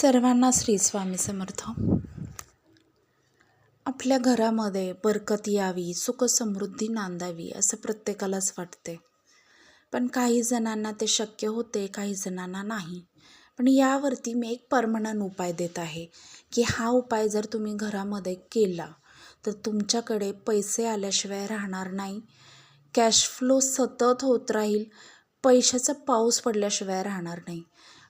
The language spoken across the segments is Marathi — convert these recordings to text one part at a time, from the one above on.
सर्वांना श्री स्वामी समर्थ. आपल्या घरामध्ये बरकत यावी सुखसमृद्धी नांदावी असं प्रत्येकालाच वाटते. पण काही जणांना ते शक्य होते काही जणांना नाही. पण यावरती मी एक परमनंट उपाय देत आहे की हा उपाय जर तुम्ही घरामध्ये केला तर तुमच्याकडे पैसे आल्याशिवाय राहणार नाही. कॅश फ्लो सतत होत राहील पैशाचा पाऊस पडल्याशिवाय राहणार नाही.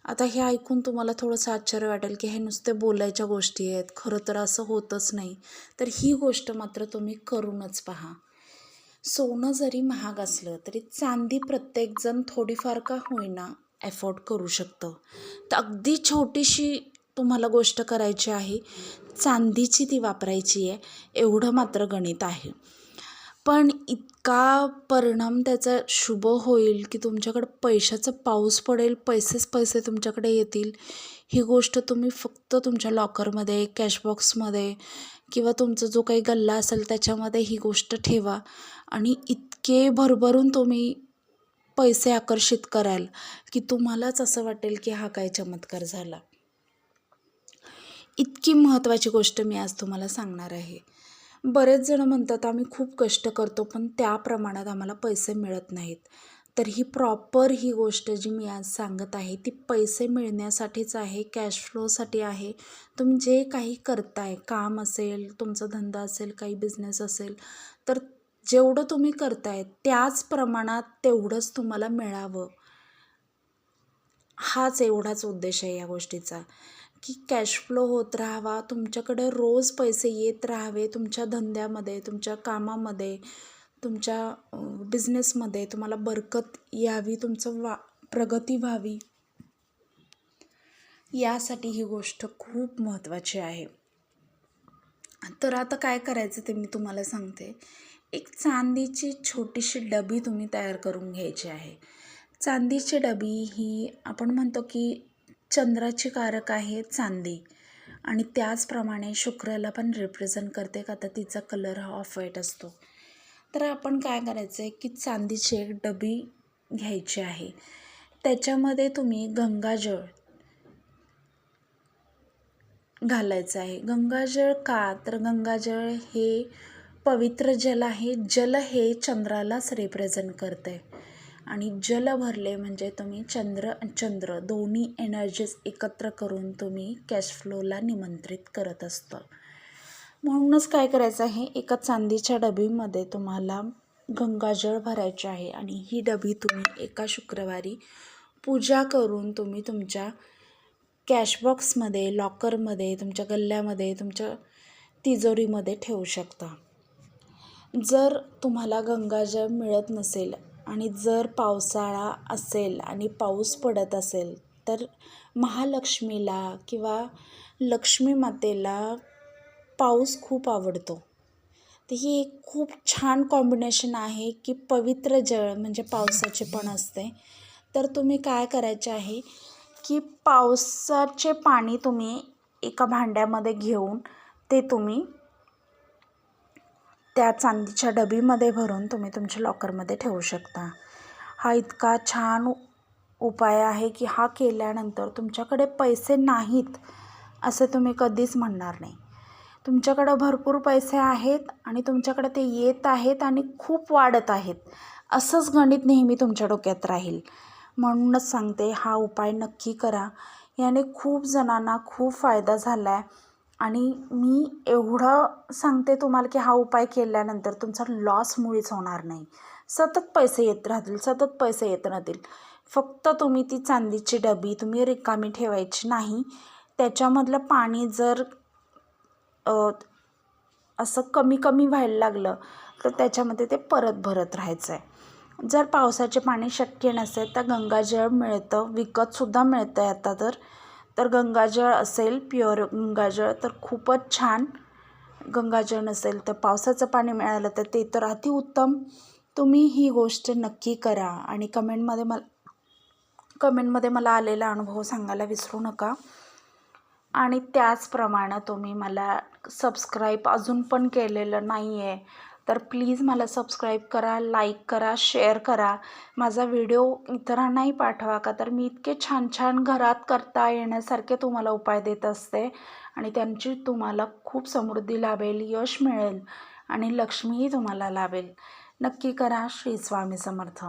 आता हे ऐकून तुम्हाला थोडंसं आश्चर्य वाटेल की हे नुसते बोलायच्या गोष्टी आहेत. खरं तर असं होतच नाही. तर ही गोष्ट मात्र तुम्ही करूनच पहा. सोनं जरी महाग असलं तरी चांदी प्रत्येकजण थोडीफार का होईना एफोर्ड करू शकतं. तर अगदी छोटीशी तुम्हाला गोष्ट करायची आहे. चांदीची ती वापरायची आहे. एवढं मात्र गणित आहे. पण इतका परिणाम त्याचा शुभ होईल की तुमच्याकडं पैशाचा पाऊस पडेल पैसेच पैसे तुमच्याकडे येतील ही गोष्ट तुम्ही फक्त तुमच्या लॉकरमध्ये कॅशबॉक्समध्ये किंवा तुमचा जो काही गल्ला असेल त्याच्यामध्ये ही गोष्ट ठेवा आणि इतके भरभरून तुम्ही पैसे आकर्षित कराल की तुम्हालाच असं वाटेल की हा काय चमत्कार झाला. इतकी महत्त्वाची गोष्ट मी आज तुम्हाला सांगणार आहे. बरेच जण म्हणतात आम्ही खूप कष्ट करतो पण त्या प्रमाणात आम्हाला पैसे मिळत नाहीत. तर ही प्रॉपर ही गोष्ट जी मी आज सांगत आहे ती पैसे मिळण्यासाठीच आहे कॅश फ्लोसाठी आहे. तुम्ही जे काही करताय काम असेल तुमचा धंदा असेल काही बिझनेस असेल तर जेवढं तुम्ही करताय त्याच प्रमाणात तेवढंच तुम्हाला मिळावं. हाच एवढाच उद्देश आहे या गोष्टीचा. की कॅश फ्लो होत राहावा तुमच्याकडे रोज पैसे येत राहावे तुमच्या धंद्यामध्ये तुमच्या कामामध्ये तुमच्या बिझनेसमध्ये तुम्हाला बरकत यावी तुमचं वा प्रगती व्हावी. यासाठी ही गोष्ट खूप महत्त्वाची आहे. तर आता काय करायचं ते मी तुम्हाला सांगते. एक चांदीची छोटीशी डबी तुम्ही तयार करून घ्यायची आहे. चांदीची डबी ही आपण म्हणतो की चंद्राची कारक आहे चांदी. आणि त्याचप्रमाणे शुक्राला पण रिप्रेझेंट करते का तर तिचा कलर हा ऑफ व्हाईट असतो. तर आपण काय करायचं आहे की चांदीची एक डबी घ्यायची आहे. त्याच्यामध्ये तुम्ही गंगाजळ घालायचं आहे. गंगाजळ का? तर गंगाजळ हे पवित्र जल आहे. जल हे चंद्रालाच रिप्रेझेंट करते आणि जल भरले म्हणजे तुम्ही चंद्र चंद्र दोन्ही एनर्जीज एकत्र करून तुम्ही कॅश फ्लोला निमंत्रित करत असतं. म्हणूनच काय करायचं आहे? एका चांदीच्या डबीमध्ये तुम्हाला गंगाजळ भरायचे आहे आणि ही डबी तुम्ही एका शुक्रवारी पूजा करून तुम्ही तुमच्या कॅशबॉक्समध्ये लॉकरमध्ये तुमच्या गल्ल्यामध्ये तुमच्या तिजोरीमध्ये ठेवू शकता. जर तुम्हाला गंगाजळ मिळत नसेल आणि जर पावसाळा असेल आणि पाऊस पडत असेल तर महालक्ष्मीला किंवा लक्ष्मी मातेला पाऊस खूप आवडतो. तर ही एक खूप छान कॉम्बिनेशन आहे की पवित्र जळ म्हणजे पावसाचे पण असते. तर तुम्ही काय करायचे आहे की पावसाचे पाणी तुम्ही एका भांड्यामध्ये घेऊन ते तुम्ही त्या चांदीच्या डबीमध्ये भरून तुम्ही तुमच्या लॉकरमध्ये ठेवू शकता. हा इतका छान उपाय आहे की हा केल्यानंतर तुमच्याकडे पैसे नाहीत असे तुम्ही कधीच म्हणणार नाही. तुमच्याकडं भरपूर पैसे आहेत आणि तुमच्याकडे ते येत आहेत आणि खूप वाढत आहेत. असंच गणित नेहमी तुमच्या डोक्यात राहील. म्हणूनच सांगते हा उपाय नक्की करा. याने खूप जणांना खूप फायदा झाला आहे आणि मी एवढं सांगते तुम्हाला की हा उपाय केल्यानंतर तुमचा लॉस मुळीच होणार नाही. सतत पैसे येत राहतील सतत पैसे येत राहतील. फक्त तुम्ही ती चांदीची डबी तुम्ही रिकामी ठेवायची नाही. त्याच्यामधलं पाणी जर असं कमी कमी व्हायला लागलं तर त्याच्यामध्ये ते परत भरत राहायचं आहे जर पावसाचे पाणी शक्य नसेल तर गंगाजळ मिळतं विकतसुद्धा मिळतं आहे आता तर. तर गंगाजळ असेल प्युअर गंगाजळ तर खूपच छान गंगाजळ नसेल तर पावसाचं पाणी मिळालं तर ते तर अतिउत्तम तुम्ही ही गोष्ट नक्की करा आणि कमेंटमध्ये मला कमेंटमध्ये मला आलेला अनुभव सांगायला विसरू नका. आणि त्याचप्रमाणे तुम्ही मला सबस्क्राईब अजून पण केलेलं नाही आहे तर प्लीज मला सबस्क्राईब करा लाईक करा शेअर करा. माझा व्हिडिओ इतरांनाही पाठवा का? तर मी इतके छान छान घरात करता येण्यासारखे तुम्हाला उपाय देत असते आणि त्यांची तुम्हाला खूप समृद्धी लाभेल यश मिळेल आणि लक्ष्मीही तुम्हाला लाभेल. नक्की करा श्री स्वामी समर्थ.